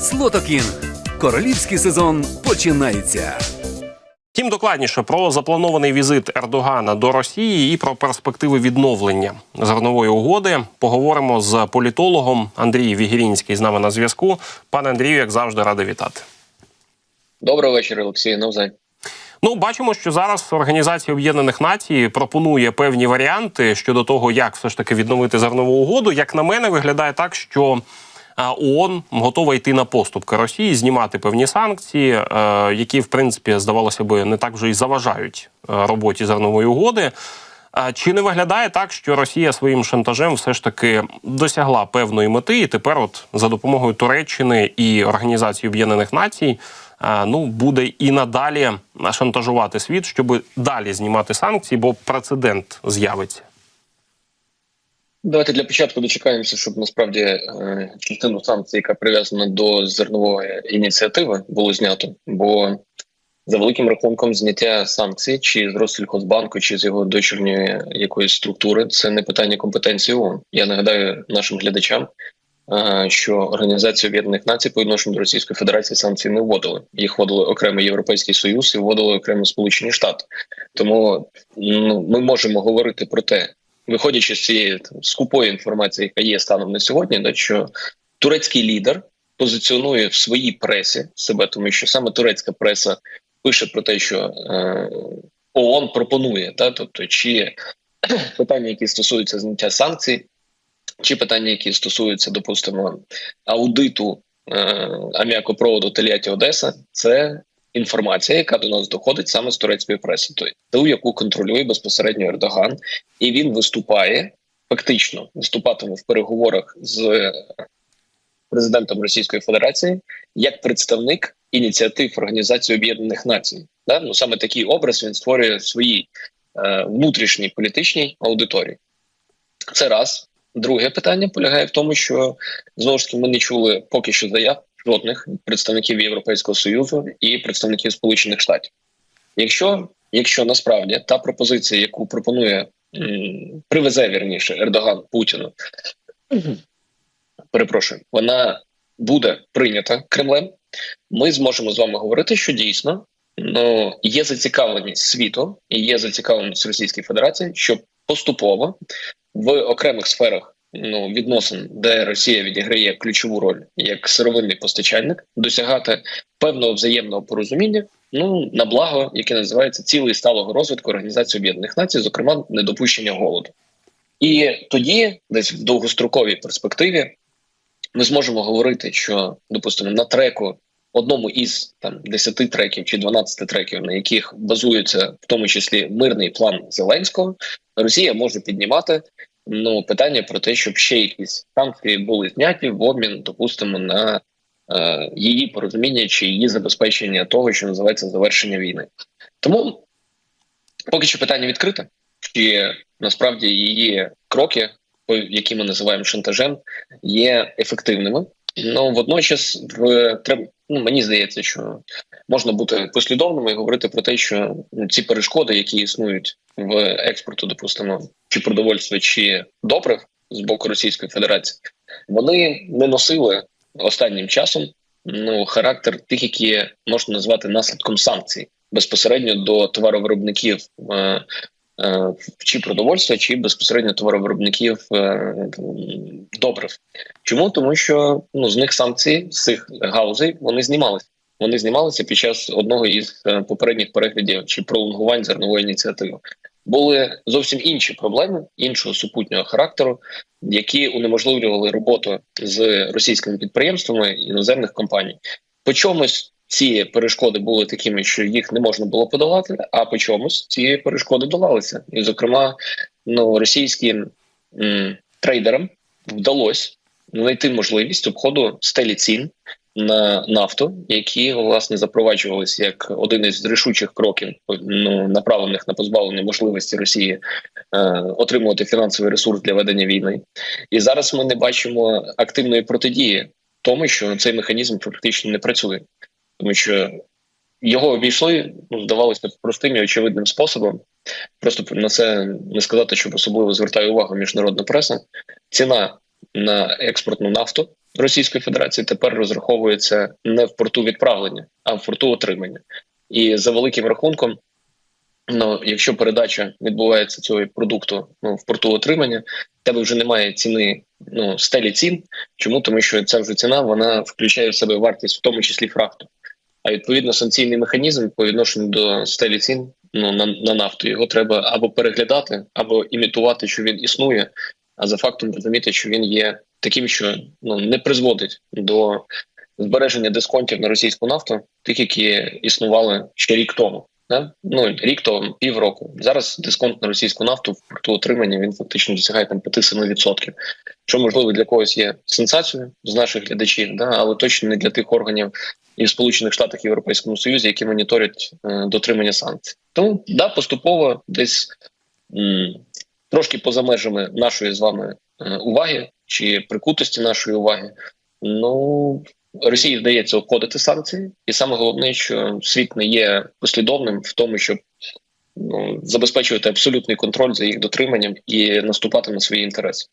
Слотокінг. Королівський сезон починається. Тим докладніше про запланований візит Ердогана до Росії і про перспективи відновлення зернової угоди поговоримо з політологом Андрій Вігірінський з нами на зв'язку. Пане Андрію, як завжди, радий вітати. Доброго вечора, Олексій. Навзай. Ну, бачимо, що зараз Організація Об'єднаних Націй пропонує певні варіанти щодо того, як все ж таки відновити зернову угоду. Як на мене, виглядає так, що ООН готова йти на поступки Росії, знімати певні санкції, е, які в принципі здавалося би не так вже і заважають е, роботі зернової угоди. Чи не виглядає так, що Росія своїм шантажем все ж таки досягла певної мети, і тепер, от за допомогою Туреччини і Організації Об'єднаних Націй, ну буде і надалі шантажувати світ, щоб далі знімати санкції, бо прецедент з'явиться. Давайте для початку дочекаємося, щоб насправді е, частину санкцій, яка прив'язана до зернової ініціативи, було знято. Бо за великим рахунком зняття санкцій, чи з Россельхозбанку, чи з його дочірньої якоїсь структури, це не питання компетенції ООН. Я нагадаю нашим глядачам, е, що Організація Об'єднаних Націй по відношенню до Російської Федерації санкцій не вводили. Їх вводили окремо Європейський Союз і вводили окремо Сполучені Штати. Тому ну, ми можемо говорити про те, виходячи з цієї там, скупої інформації, яка є станом на сьогодні, да, що турецький лідер позиціонує в своїй пресі себе, тому що саме турецька преса пише про те, що е, ООН пропонує, да, тобто чи питання, які стосуються зняття санкцій, чи питання, які стосуються, допустимо, аудиту е, аміакопроводу Тельятті Одеса, це інформація, яка до нас доходить саме з турецької преси, ту, яку контролює безпосередньо Ердоган, і він виступає фактично виступатиме в переговорах з президентом Російської Федерації як представник ініціатив Організації Об'єднаних Націй. Да? Ну саме такий образ він створює своїй е, внутрішній політичній аудиторії. Це раз. Друге питання полягає в тому, що знову ж таки ми не чули поки що заяв жодних представників Європейського союзу і представників Сполучених Штатів. Якщо якщо насправді та пропозиція, яку пропонує привезе вірніше Ердоган Путіну, перепрошую, вона буде прийнята Кремлем, ми зможемо з вами говорити, що дійсно ну, є зацікавленість світу і є зацікавленість Російської Федерації, щоб поступово в окремих сферах ну відносин, де Росія відіграє ключову роль як сировинний постачальник, досягати певного взаємного порозуміння. Ну на благо, яке називається цілий сталого розвитку Організації Об'єднаних Націй, зокрема недопущення голоду, і тоді, десь в довгостроковій перспективі, ми зможемо говорити, що допустимо на треку. Одному із там 10 треків чи 12 треків, на яких базується в тому числі мирний план Зеленського, Росія може піднімати ну питання про те, щоб ще якісь санкції були зняті в обмін, допустимо, на е, її порозуміння чи її забезпечення того, що називається завершення війни. Тому поки що питання відкрите, чи насправді її кроки, які ми називаємо шантажем, є ефективними. Ну водночас, в ну мені здається, що можна бути послідовними і говорити про те, що ну, ці перешкоди, які існують в експорту, допустимо, чи продовольства, чи добрив з боку Російської Федерації, вони не носили останнім часом ну характер тих, які можна назвати наслідком санкцій безпосередньо до товаровиробників. Е, чи продовольства, чи безпосередньо товаровиробників е, добрив. Чому тому, що ну з них санкції з цих гаузей вони знімалися. Вони знімалися під час одного із е, попередніх переглядів чи пролонгувань зернової ініціативи. Були зовсім інші проблеми іншого супутнього характеру, які унеможливлювали роботу з російськими підприємствами іноземних компаній. По чомусь ці перешкоди були такими, що їх не можна було подолати, а по чомусь ці перешкоди долалися. І, зокрема, ну російським м, трейдерам вдалося знайти можливість обходу стелі цін на нафту, які власне запроваджувалися як один із рішучих кроків, ну направлених на позбавлення можливості Росії е, отримувати фінансовий ресурс для ведення війни. І зараз ми не бачимо активної протидії тому, що цей механізм практично не працює, тому що його обійшли, ну здавалося простим і очевидним способом. Просто на це не сказати, щоб особливо звертає увагу міжнародна преса. Ціна на експортну нафту Російської Федерації тепер розраховується не в порту відправлення, а в порту отримання. І за великим рахунком, ну якщо передача відбувається цього продукту ну, в порту отримання, тебе вже немає ціни ну стелі цін. Чому тому, що ця вже ціна вона включає в себе вартість, в тому числі фрахту. А відповідно санкційний механізм по відношенню до стелі цін ну на, на нафту його треба або переглядати, або імітувати, що він існує, а за фактом розуміти, що він є таким, що ну не призводить до збереження дисконтів на російську нафту, тих, які існували ще рік тому. Да? Ну рік то півроку. Зараз дисконт на російську нафту в порту отримання він фактично досягає там 5-7%. Що можливо для когось є сенсацією з наших глядачів, да але точно не для тих органів і в Сполучених Штатах і Європейському Союзі, які моніторять е, дотримання санкцій. Тому да, поступово десь м, трошки поза межами нашої з вами е, уваги чи прикутості нашої уваги. Ну Росії вдається обходити санкції, і саме головне, що світ не є послідовним в тому, щоб ну, забезпечувати абсолютний контроль за їх дотриманням і наступати на свої інтереси.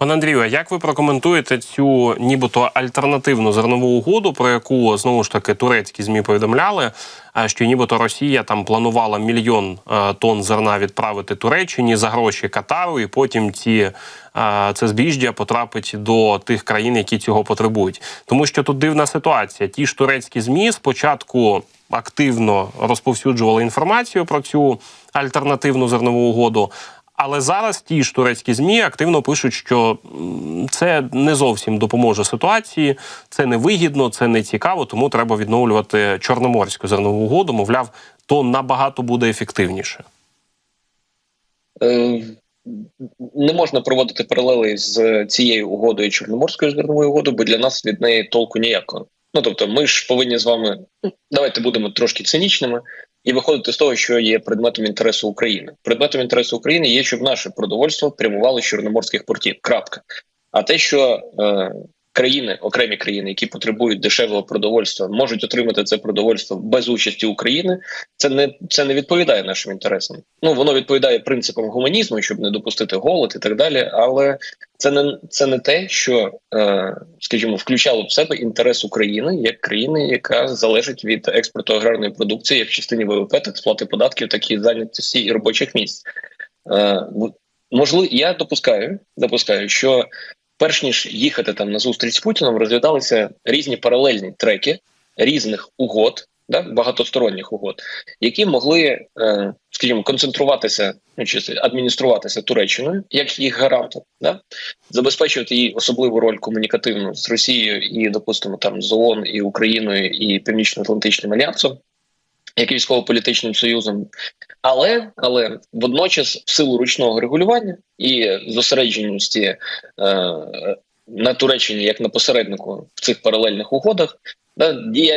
Пане Андрію, а як ви прокоментуєте цю нібито альтернативну зернову угоду, про яку знову ж таки турецькі змі повідомляли, а, що нібито Росія там планувала мільйон е, тонн зерна відправити Туреччині за гроші Катару, і потім ці е, це збіжжя потрапить до тих країн, які цього потребують, тому що тут дивна ситуація. Ті ж турецькі змі спочатку активно розповсюджували інформацію про цю альтернативну зернову угоду. Але зараз ті ж турецькі змі активно пишуть, що це не зовсім допоможе ситуації, це не вигідно, це не цікаво, тому треба відновлювати чорноморську зернову угоду. Мовляв, то набагато буде ефективніше. Е, не можна проводити паралели з цією угодою Чорноморською зерновою угодою, бо для нас від неї толку ніякого. Ну тобто, ми ж повинні з вами ну, давайте будемо трошки цинічними і виходити з того, що є предметом інтересу України. Предметом інтересу України є, щоб наше продовольство прямувало з чорноморських портів. Крапка. А те, що е, країни, окремі країни, які потребують дешевого продовольства, можуть отримати це продовольство без участі України, це не це не відповідає нашим інтересам. Ну воно відповідає принципам гуманізму, щоб не допустити голод і так далі. Але це не це не те, що е, скажімо, включало в себе інтерес України як країни, яка залежить від експорту аграрної продукції, як в частині ВВП, так сплати податків, так і зайнятості і робочих місць. Е, можливо, я допускаю, допускаю, що перш ніж їхати там на зустріч з Путіном, розглядалися різні паралельні треки різних угод, да, багатосторонніх угод, які могли, е, скажімо, концентруватися ну, чи адмініструватися Туреччиною як їх гарантом, да, забезпечувати їй особливу роль комунікативну з Росією і, допустимо, там з ООН, і Україною, і Північно-Атлантичним альянсом. Як військово-політичним союзом, але але водночас, в силу ручного регулювання і зосередженості е, на Туреччині як на посереднику в цих паралельних угодах, да, дія,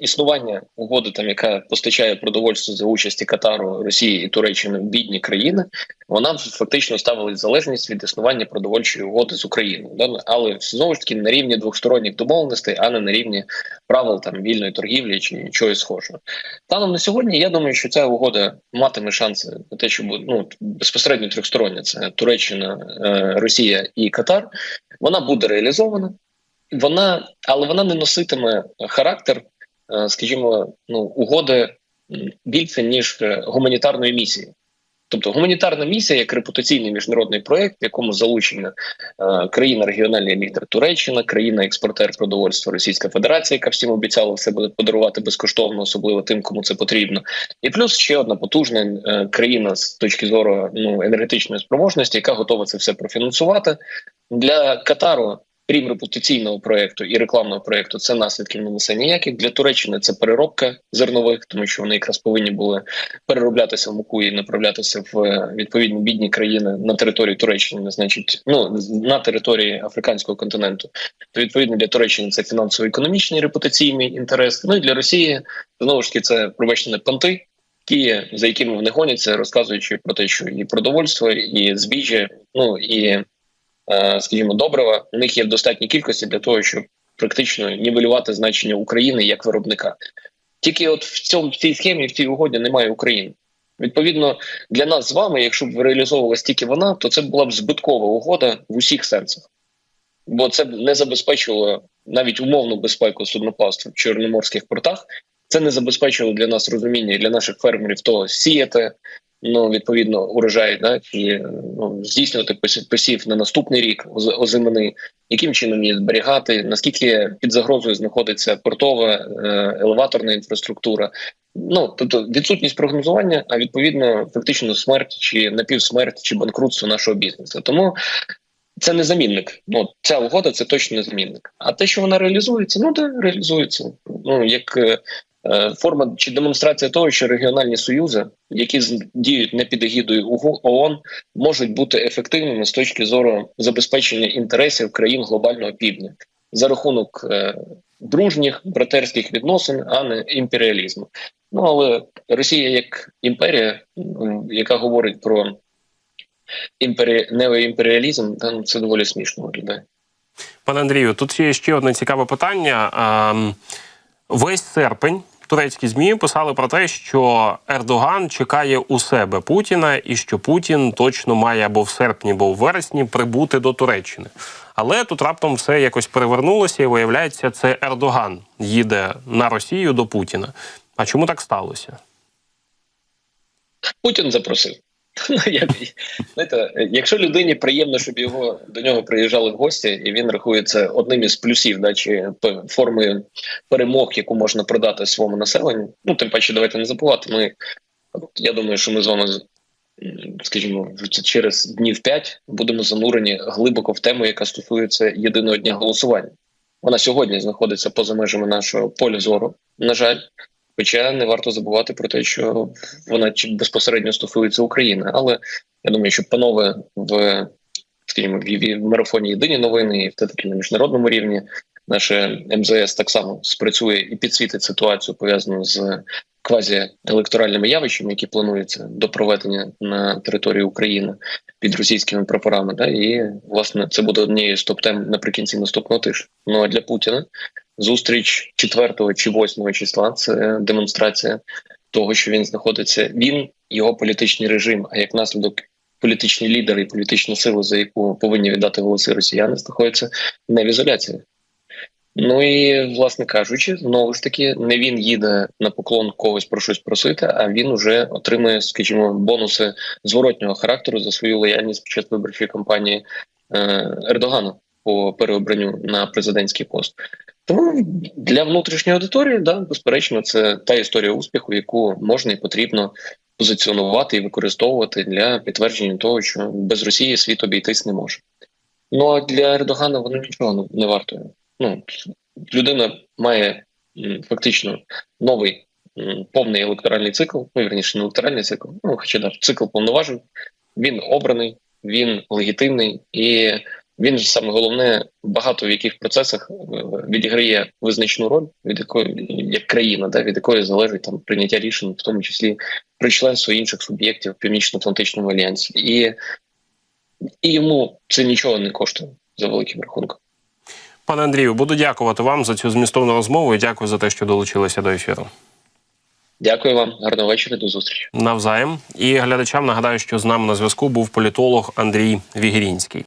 існування угоди, там яка постачає продовольство за участі Катару, Росії і Туреччини в бідні країни, вона фактично ставила залежність від існування продовольчої угоди з Україною, да, але знову ж таки на рівні двохсторонніх домовленостей, а не на рівні правил там вільної торгівлі чи чогось схожого. Станом на сьогодні я думаю, що ця угода матиме шанси на те, що ну безпосередньо трьохстороння це Туреччина, е, Росія і Катар. Вона буде реалізована вона, але вона не носитиме характер, е, скажімо, ну угоди більше ніж е, гуманітарної місії. Тобто гуманітарна місія як репутаційний міжнародний проєкт, в якому залучена е, країна регіональний лідер Туреччина, країна-експортер продовольства Російська Федерація, яка всім обіцяла все буде подарувати безкоштовно, особливо тим, кому це потрібно, і плюс ще одна потужна країна з точки зору ну енергетичної спроможності, яка готова це все профінансувати для Катару. Крім репутаційного проекту і рекламного проекту, це наслідків не несе ніяких для Туреччини. Це переробка зернових, тому що вони якраз повинні були перероблятися в муку і направлятися в е, відповідні бідні країни на території Туреччини, значить, ну на території африканського континенту. То відповідно для Туреччини це фінансово-економічний репутаційний інтерес. Ну і для Росії знову ж таки це пробачені понти. Ті, за якими вони гоняться, розказуючи про те, що і продовольство, і збіжжя, ну і скажімо, добрива у них є в достатній кількості для того, щоб практично нівелювати значення України як виробника. Тільки от в цьому в цій схемі, в цій угоді немає України. Відповідно, для нас з вами, якщо б реалізовувалась тільки вона, то це була б збиткова угода в усіх сенсах. бо це б не забезпечило навіть умовну безпеку судноплавства в чорноморських портах. Це не забезпечило для нас розуміння і для наших фермерів того сіяти. Ну, відповідно, урожай да, і ну, здійснювати посів- на наступний рік оз- озимини, яким чином її зберігати, наскільки під загрозою знаходиться портова е, елеваторна інфраструктура. Ну тобто відсутність прогнозування, а відповідно фактично смерть чи напівсмерть чи банкрутство нашого бізнесу. Тому це не замінник. Ну ця угода це точно не замінник. А те, що вона реалізується, ну да, реалізується. Ну як е, е, форма чи демонстрація того, що регіональні союзи, які діють не під егідою УГУ- ООН, можуть бути ефективними з точки зору забезпечення інтересів країн глобального півдня за рахунок е, дружніх братерських відносин, а не імперіалізму. Ну але Росія як імперія, яка говорить про імпері... неоімперіалізм, ну, це доволі смішно виглядає. Пане Андрію, тут є ще одне цікаве питання. Ем, Весь серпень турецькі змі писали про те, що Ердоган чекає у себе Путіна, і що Путін точно має або в серпні, або в вересні прибути до Туреччини. Але тут раптом все якось перевернулося, і виявляється, це Ердоган їде на Росію до Путіна. А чому так сталося? Путін запросив. Ну, знаєте, якщо людині приємно, щоб його до нього приїжджали в гості, і він рахується одним із плюсів, да, чи форми перемог, яку можна продати своєму населенню. Ну, тим паче, давайте не забувати. Ми я думаю, що ми з вами, скажімо, через днів п'ять будемо занурені глибоко в тему, яка стосується єдиного дня голосування. Вона сьогодні знаходиться поза межами нашого поля зору. На жаль, Хоча не варто забувати про те, що вона безпосередньо стосується України. Але я думаю, що панове в скажімо, в, марафоні єдині новини і в таки на міжнародному рівні наше МЗС так само спрацює і підсвітить ситуацію пов'язану з квазіелекторальними явищами, які плануються до проведення на території України під російськими прапорами. Да, і власне це буде однією з топ-тем наприкінці наступного тижня. Ну а для Путіна зустріч 4 чи 8 числа це демонстрація того, що він знаходиться. Він його політичний режим, а як наслідок. Політичні лідери і політичні сили, за яку повинні віддати голоси росіяни, знаходяться не в ізоляції. Ну і власне кажучи, знову ж таки, не він їде на поклон когось про щось просити, а він уже отримує, скажімо, бонуси зворотнього характеру за свою лояльність під час виборчої кампанії е, Ердогана по переобранню на президентський пост. Тому для внутрішньої аудиторії, да, безперечно, це та історія успіху, яку можна і потрібно позиціонувати і використовувати для підтвердження того, що без Росії світ обійтись не може. Ну а для Ердогана воно нічого не вартує. Ну людина має фактично новий повний електоральний цикл, ну вірніше, не електоральний цикл, ну хоча да, цикл повноважень. Він обраний, він легітимний і він ж саме головне багато в яких процесах е, відіграє визначну роль, від якої як країна, да, від якої залежить там прийняття рішень, в тому числі про членство інших суб'єктів в Північно-Атлантичному альянсі, і, і йому це нічого не коштує за великим рахунком. Пане Андрію, буду дякувати вам за цю змістовну розмову і дякую за те, що долучилися до ефіру. Дякую вам, гарного вечора, до зустрічі. Навзаєм. І глядачам нагадаю, що з нами на зв'язку був політолог Андрій Вігірінський.